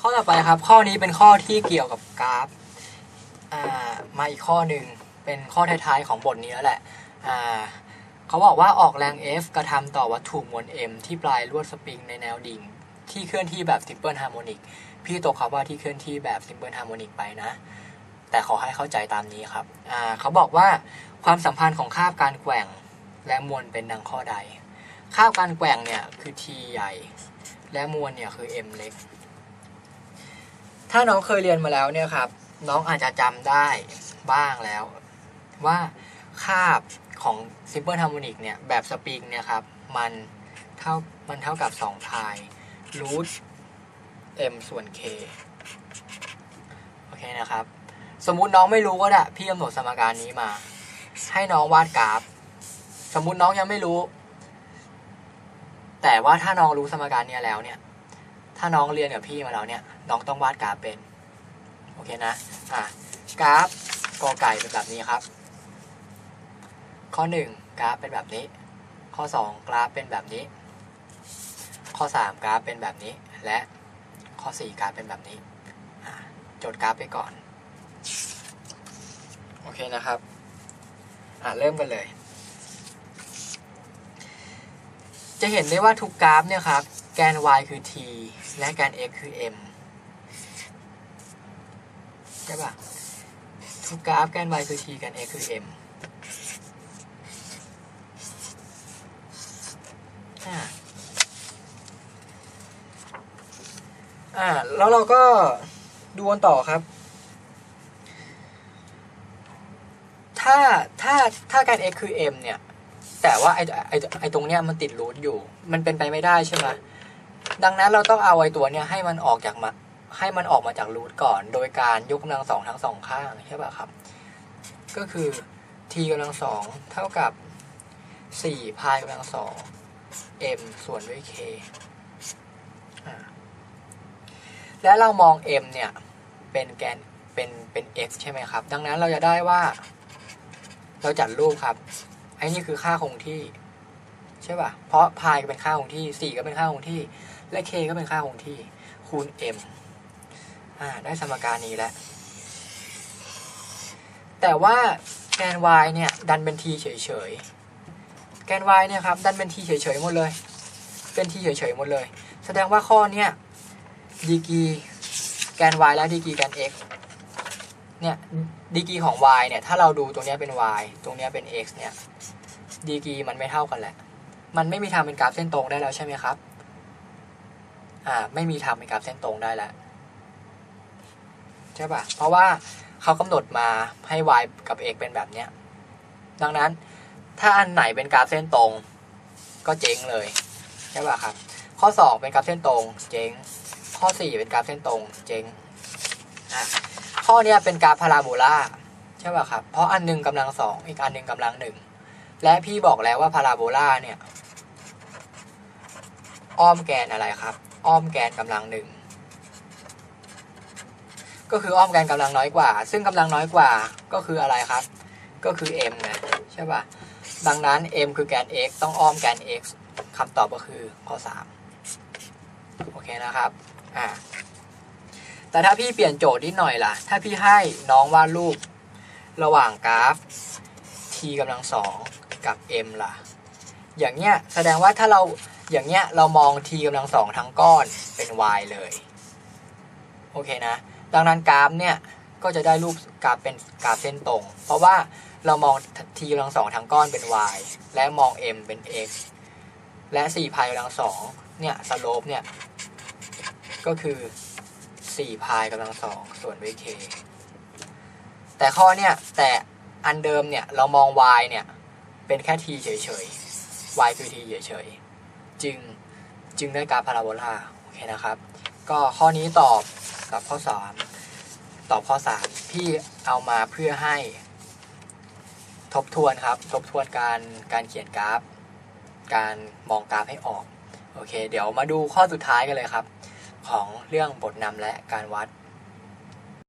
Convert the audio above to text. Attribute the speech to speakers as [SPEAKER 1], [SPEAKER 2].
[SPEAKER 1] ข้อต่อไปครับ ข้อนี้เป็นข้อที่เกี่ยวกับกราฟมาอีกข้อหนึ่งเป็นข้อท้ายๆของบทนี้แล้วแหละเขาบอกว่าออกแรง F กระทำต่อวัตถุมวล M ที่ปลายลวดสปริงในแนวดิ่ง ที่เคลื่อนที่แบบซิมเปิลฮาร์โมนิกพี่ตกครับว่าที่เคลื่อนที่แบบซิมเปิลฮาร์โมนิกไปนะ แต่ขอให้เข้าใจตามนี้ครับเขาบอกว่าความสัมพันธ์ของคาบการแกว่งและมวลเป็นดังข้อใด คาบการแกว่งเนี่ยคือ T ใหญ่ และมวลเนี่ยคือ M เล็ก ถ้าน้องเคยเรียนมาแล้วเนี่ยครับ น้องอาจจะจำได้บ้างแล้ว ว่าคาบของ Simple Harmonic เนี่ยแบบสปริงเนี่ยครับ มันเท่ามันเท่ากับ2พายรูท m ส่วน k โอเคนะครับ สมมุติน้องไม่รู้ก็ได้พี่กำหนดสมการนี้มา ให้น้องวาดกราฟ สมมุติน้องยังไม่รู้ แต่ว่าถ้าน้องรู้สมการนี้แล้วเนี่ย ถ้าน้องเรียนกับพี่มาแล้วเนี่ย น้องต้องวาดกราฟเป็น โอเคนะ อะ กราฟกอไก่เป็นแบบนี้ครับ ข้อหนึ่งกราฟเป็นแบบนี้ ข้อสองกราฟเป็นแบบนี้ ข้อสามกราฟเป็นแบบนี้ และข้อสี่กราฟเป็นแบบนี้ จดกราฟไปก่อน โอเคนะครับ อะ เริ่มกันเลย จะเห็นได้ว่าทุกกราฟเนี่ยครับ แกน y คือ t และแกน x คือ m ใช่ปะทุกกราฟแกน y คือ t แกน x คือ m อ่าอ่า แล้วเราก็ดูกันต่อครับ ถ้า ถ้า ถ้าแกน x คือ m เนี่ย แต่ว่าไอไอไอตรงเนี้ยมันติดรูทอยู่ มันเป็นไปไม่ได้ใช่ไหม ดังนั้นเราต้องเอาไอตัวเนี้ยให้มันออกจากมาให้มันออกมาจากรูทก่อน โดยการยกกำลังสองทั้งสองข้างใช่ป่ะครับ ก็คือ t กำลังสองเท่ากับสี่พายกำลังสอง m ส่วนด้วย k และเรามอง m เนี่ยเป็นแกนเป็นเป็น x ใช่ไหมครับ ดังนั้นเราจะได้ว่า เราจัดรูปครับ ไอ้นี่คือค่าคงที่ ใช่ป่ะ เพราะพายก็เป็นค่าคงที่สี่ก็เป็นค่าคงที่ และ k ก็เป็นค่าคงที่คูณ m อ่าได้สมการนี้แล้ว แต่ว่าแกน y เนี่ยดันเป็น t เฉยๆ แกน y เนี่ยครับดันเป็น t เฉยๆหมดเลย เป็น t เฉยๆหมดเลย แสดงว่าข้อเนี้ยดีกีแกน y และดีกีแกน x เนี่ยดีกีของ y เนี่ยถ้าเราดูตรงเนี้ยเป็น y ตรงเนี้ยเป็น x เนี่ยดีกีมันไม่เท่ากันแหละ มันไม่มีทางเป็นกราฟเส้นตรงได้แล้วใช่ไหมครับ อ่า ไม่มีทางเป็นกราฟเส้นตรงได้แล้วใช่ปะเพราะว่าเขากำหนดมาให้ y กับ x เป็นแบบเนี้ย ดังนั้นถ้าอันไหนเป็นกราฟเส้นตรง ก็เจ๊งเลยใช่ปะครับ ข้อ 2 เป็นกราฟเส้นตรง เจ๊ง ข้อ 4 เป็นกราฟเส้นตรง เจ๊งอะข้อเนี้ยเป็นกราฟพาราโบลาใช่ป่ะครับ เพราะอันหนึงกำลังสองอีกอันหนึงกำลังหนึ่งและพี่บอกแล้วว่าพาราโบลาเนี่ย อ้อมแกนอะไรครับ อ้อมแกนกำลังหนึ่งก็คืออ้อมแกนกำลังน้อยกว่า ซึ่งกำลังน้อยกว่าก็คืออะไรครับ ก็คือ m ไงใช่ป่ะดังนั้น m คือแกน x ต้องอ้อมแกน x คำตอบก็คือข้อ3โอเคนะครับอ่าแต่ถ้าพี่เปลี่ยนโจทย์นิดหน่อยล่ะ ถ้าพี่ให้น้องวาดรูป ระหว่างกราฟ t กำลังสองกับ m ล่ะ อย่างเงี้ยแสดงว่าถ้าเรา อย่างเงี้ยเรามอง t กำลังสองทั้งก้อนเป็น y เลย โอเคนะ ดังนั้นกราฟเนี่ยก็จะได้รูปกราฟเป็นกราฟเส้นตรง เพราะว่าเรามอง t กำลังสองทั้งก้อนเป็น y และมอง m เป็น x และ4พายกำลังสองเนี่ยสโลปเนี่ยก็คือ4พายกำลังสองส่วนด้วย k แต่ข้อเนี่ยแต่อันเดิมเนี่ยเรามอง y เนี่ยเป็นแค่ t เฉยๆ y คือ t เฉยๆ จึงจึงได้กราฟพาราโบลาโอเคนะครับ ก็ข้อนี้ตอบตอบข้อ 3 ตอบข้อ 3 พี่เอามาเพื่อให้ทบทวนครับ ทบทวนการการเขียนกราฟ การมองกราฟให้ออก โอเค เดี๋ยวมาดูข้อสุดท้ายกันเลยครับ ของเรื่องบทนำและการวัด